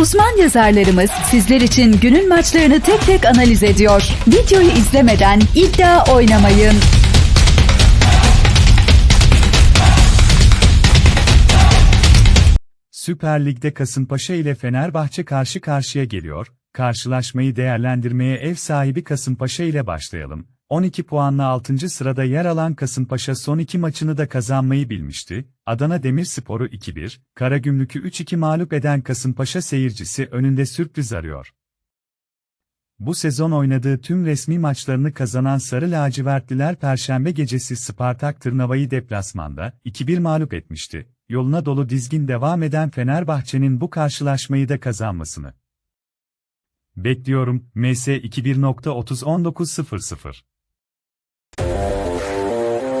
Uzman yazarlarımız sizler için günün maçlarını tek tek analiz ediyor. Videoyu izlemeden iddia oynamayın. Süper Lig'de Kasımpaşa ile Fenerbahçe karşı karşıya geliyor. Karşılaşmayı değerlendirmeye ev sahibi Kasımpaşa ile başlayalım. 12 puanla 6. sırada yer alan Kasımpaşa son iki maçını da kazanmayı bilmişti. Adana Demirspor'u 2-1, Karagümrük'ü 3-2 mağlup eden Kasımpaşa seyircisi önünde sürpriz arıyor. Bu sezon oynadığı tüm resmi maçlarını kazanan Sarı Lacivertliler Perşembe gecesi Spartak Tırnava'yı deplasmanda 2-1 mağlup etmişti. Yoluna dolu dizgin devam eden Fenerbahçe'nin bu karşılaşmayı da kazanmasını. Bekliyorum, MS 21.30-19.00